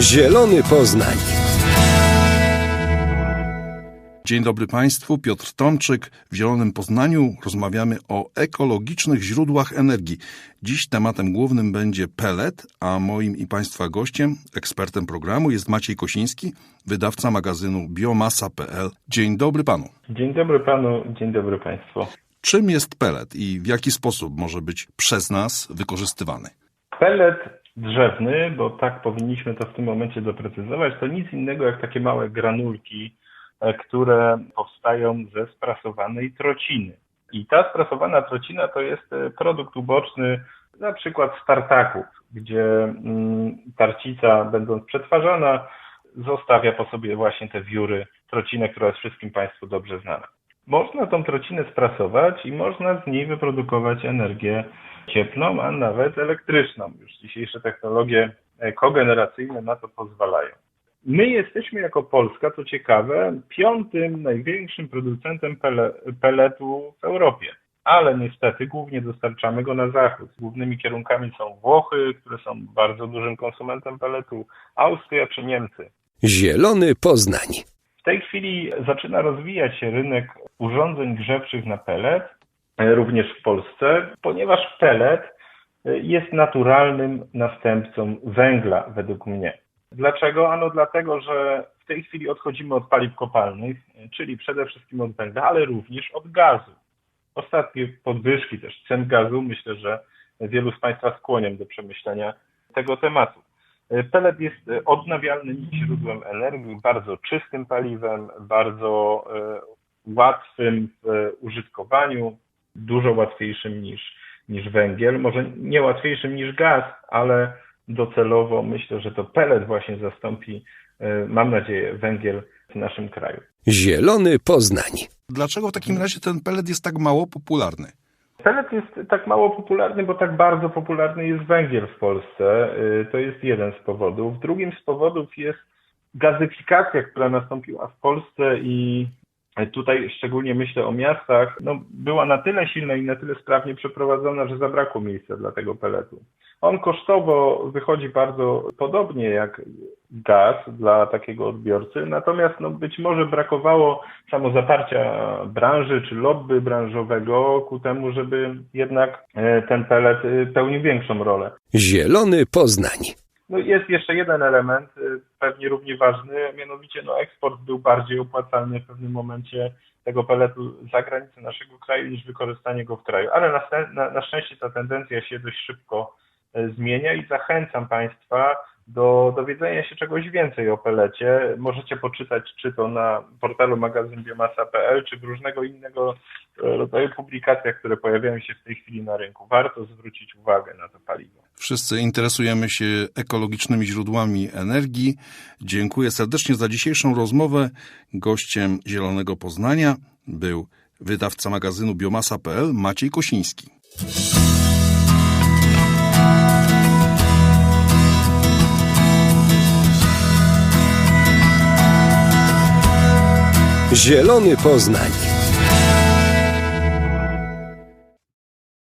Zielony Poznań. Dzień dobry Państwu, Piotr Tomczyk. W Zielonym Poznaniu rozmawiamy o ekologicznych źródłach energii. Dziś tematem głównym będzie pelet, a moim i Państwa gościem, ekspertem programu jest Maciej Kosiński, wydawca magazynu biomasa.pl. Dzień dobry Panu. Dzień dobry Panu, dzień dobry Państwu. Czym jest pelet i w jaki sposób może być przez nas wykorzystywany? Pelet drzewny, bo tak powinniśmy to w tym momencie doprecyzować, to nic innego jak takie małe granulki, e, które powstają ze sprasowanej trociny. I ta sprasowana trocina to jest e, produkt uboczny na przykład z tartaków, gdzie mm, tarcica będąc przetwarzana zostawia po sobie właśnie te wióry, trocinę, która jest wszystkim Państwu dobrze znana. Można tą trocinę sprasować i można z niej wyprodukować energię cieplną, a nawet elektryczną. Już dzisiejsze technologie kogeneracyjne na to pozwalają. My jesteśmy jako Polska, co ciekawe, piątym największym producentem pele peletu w Europie. Ale niestety głównie dostarczamy go na zachód. Głównymi kierunkami są Włochy, które są bardzo dużym konsumentem peletu, Austria czy Niemcy. Zielony Poznań. W tej chwili zaczyna rozwijać się rynek urządzeń grzewczych na pelet, również w Polsce, ponieważ pelet jest naturalnym następcą węgla według mnie. Dlaczego? Ano dlatego, że w tej chwili odchodzimy od paliw kopalnych, czyli przede wszystkim od węgla, ale również od gazu. Ostatnie podwyżki też cen gazu myślę, że wielu z Państwa skłonią do przemyślenia tego tematu. Pelet jest odnawialnym źródłem energii, bardzo czystym paliwem, bardzo łatwym w użytkowaniu, dużo łatwiejszym niż, niż węgiel. Może nie łatwiejszym niż gaz, ale docelowo myślę, że to pelet właśnie zastąpi, mam nadzieję, węgiel w naszym kraju. Zielony Poznań. Dlaczego w takim razie ten pelet jest tak mało popularny? Pelet jest tak mało popularny, bo tak bardzo popularny jest węgiel w Polsce. To jest jeden z powodów. Drugim z powodów jest gazyfikacja, która nastąpiła w Polsce i tutaj szczególnie myślę o miastach, no, była na tyle silna i na tyle sprawnie przeprowadzona, że zabrakło miejsca dla tego peletu. On kosztowo wychodzi bardzo podobnie jak gaz dla takiego odbiorcy, natomiast no, być może brakowało samozaparcia branży czy lobby branżowego ku temu, żeby jednak ten pelet pełnił większą rolę. Zielony Poznań. No jest jeszcze jeden element, pewnie równie ważny, mianowicie no eksport był bardziej opłacalny w pewnym momencie tego peletu za granicę naszego kraju niż wykorzystanie go w kraju. Ale na, na, na szczęście ta tendencja się dość szybko zmienia i zachęcam Państwa do dowiedzenia się czegoś więcej o pelecie. Możecie poczytać czy to na portalu magazyn biomasa.pl, czy w różnego innego rodzaju publikacjach, które pojawiają się w tej chwili na rynku. Warto zwrócić uwagę na to paliwo. Wszyscy interesujemy się ekologicznymi źródłami energii. Dziękuję serdecznie za dzisiejszą rozmowę. Gościem Zielonego Poznania był wydawca magazynu biomasa.pl Maciej Kosiński. Zielony Poznań.